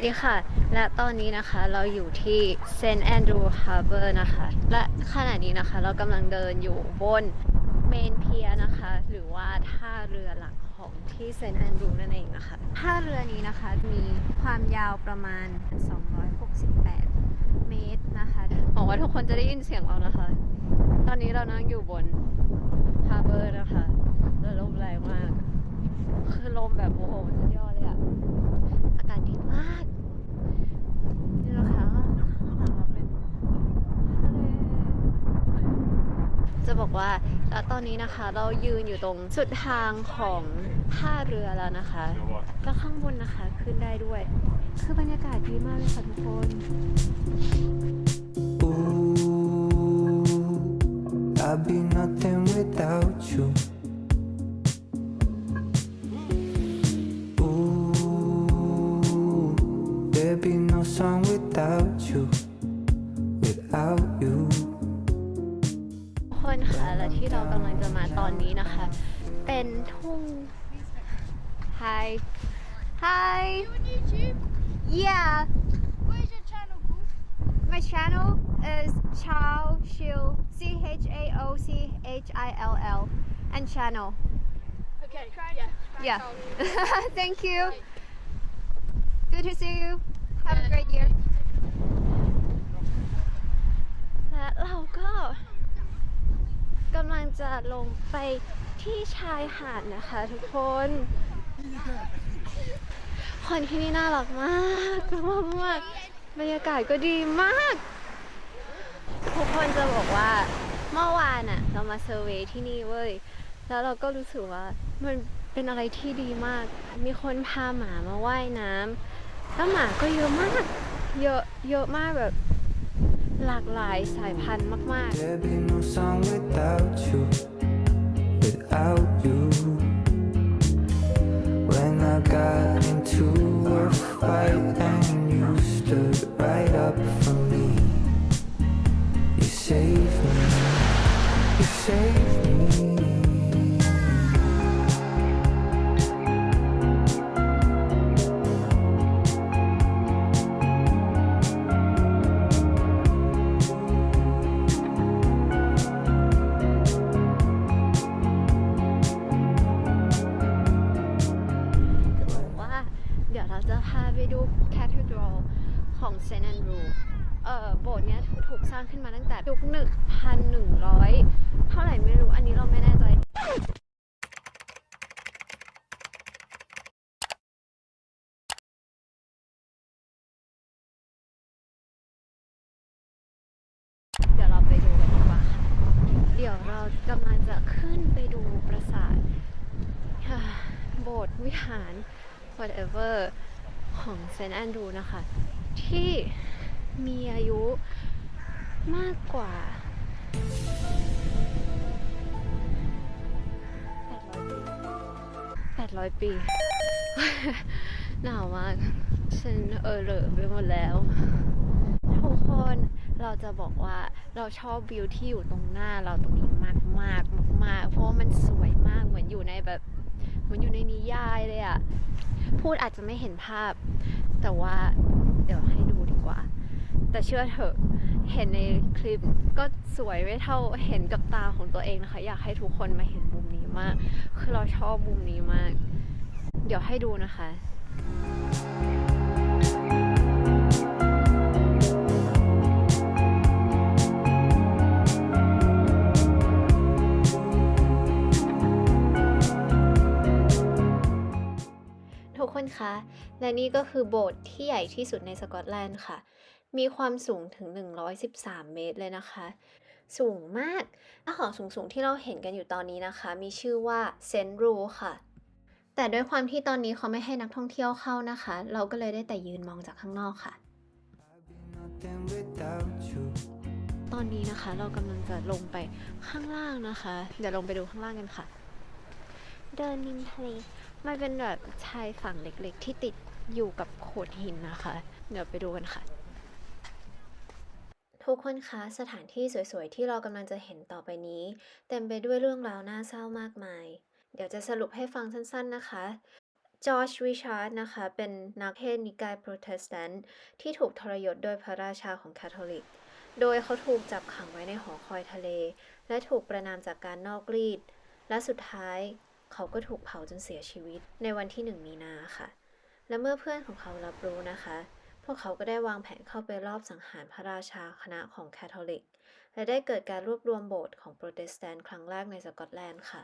วัสดีค่ะ และตอนนี้นะคะเราอยู่ที่เซนต์แอนดรูว์ฮาร์เบอร์นะคะ และขณะนี้นะคะเรากำลังเดินอยู่บนเมนเพียนะคะ หรือว่าท่าเรือหลักของที่เซนต์แอนดรูว์นั่นเองนะคะ ท่าเรือนี้นะคะมีความยาวประมาณ 268 เมตรนะคะหวังว่าทุกคนจะได้ยินเสียงเรานะคะ ตอนนี้เรานั่งอยู่บนฮาร์เบอร์นะคะแล้วลมแรงมาก คือลมแบบโอ้โหสุดยอดเลยอะ ศดีมากนี่นะคะข้างหลังเราเป็นทะเลจะบอกว่าแล้วตอนนี้นะคะ เรายืนอยู่ตรงสุดทางของท่าเรือแล้วนะคะแล้วข้างบนนะคะขึ้นได้ด้วย คือบรรยากาศดีมากเลยค่ะทุกคน without you, without you. ทุกคนคะและที่เรากำลังจะมาตอนนี้นะคะ เป็นทุ่ง Hi Hi You on YouTube? Yeah Where's your channel, bro? My channel is Chao Shil C H A O C H I L L and channel. Okay, yeah. Yeah. Thank you. Good to see you. Have a great year. จะลงไปที่ชายหาดนะคะทุกคน คนที่นี่น่ารักมากมากมากบรรยากาศก็ดีมาก ทุกคนจะบอกว่าเมื่อวานอะเรามาเซอร์เวยที่นี่เว้ย แล้วเราก็รู้สึกว่ามันเป็นอะไรที่ดีมาก มีคนพาหมามาว่ายน้ำแล้วหมาก็เยอะมาก เยอะเยอะมากแบบหลากหลายสายพันธุ์มาก There'd you saved me, you saved me. ๆจะบอกว่าเดี๋ยวเราจะพาไปดู Cathedral ของเซ โบสถ์เนี้ยถูกสร้างขึ้นมาตั้งแต่ยุค1,100เท่าไหร่ไม่รู้อันนี้เราไม่แน่ใจเดี๋ยวเราไปดูกันดีกว่าเดี๋ยวเรากำลังจะขึ้นไปดูปราสาทโบสถ์วิหาร whatever ของเซนต์แอนดรูนะคะ ที่ มีอายุมากกว่า800ปี800 ปี หนาวมาก ฉันเออเหลอไปหมดแล้ว ทุกคนเราจะบอกว่าเราชอบวิวที่อยู่ตรงหน้าเราตรงนี้มากมากมากเพราะว่ามันสวยมากเหมือนอยู่ในแบบเหมือนอยู่ในนิยายเลยอะพูดอาจจะไม่เห็นภาพ แต่ว่าเดี๋ยวให้ดูดีกว่า แต่เชื่อเถอะเห็นในคลิปก็สวยไม่เท่าเห็นกับตาของตัวเองนะคะ อยากให้ทุกคนมาเห็นมุมนี้มาก คือเราชอบมุมนี้มาก เดี๋ยวให้ดูนะคะทุกคนคะ และนี่ก็คือโบสถ์ที่ใหญ่ที่สุดในสกอตแลนด์ค่ะ มีความสูงถึง 113 เมตรเลยนะคะ สูงมากและของสูงที่เราเห็นกันอยู่ตอนนี้นะคะ มีชื่อว่าเซนรูค่ะ แต่ด้วยความที่ตอนนี้เขาไม่ให้นักท่องเที่ยวเข้านะคะ เราก็เลยได้แต่ยืนมองจากข้างนอกค่ะ ตอนนี้นะคะเรากำลังจะลงไปข้างล่างนะคะ เดี๋ยวลงไปดูข้างล่างกันค่ะ เดินริมทะเลมันเป็นแบบชายฝั่งเล็กๆ ที่ติดอยู่กับโขดหินนะคะ เดี๋ยวไปดูกันค่ะ ทุกคนคะสถานที่สวยๆ ที่เรากำลังจะเห็นต่อไปนี้ เต็มไปด้วยเรื่องราวน่าเศร้ามากมาย เดี๋ยวจะสรุปให้ฟังสั้นๆนะคะจอร์จริชาร์ดนะคะเป็นนักเทศนิกายโปรเตสแตนต์ที่ถูกทรยศโดยพระราชาของคาทอลิก โดยเขาถูกจับขังไว้ในหอคอยทะเล และถูกประนามจากการนอกรีด และสุดท้ายเขาก็ถูกเผาจนเสียชีวิตในวันที่หนึ่งมีนาค่ะ และเมื่อเพื่อนของเขารับรู้นะคะ วกเขาก็ได้วางแผนเข้าไปรอบสังหารพระราชาคณะของแคทอลิก และได้เกิดการรวบรวมโบสถ์ของโปรเตสแตนต์ครั้งแรกในสกอตแลนด์ค่ะ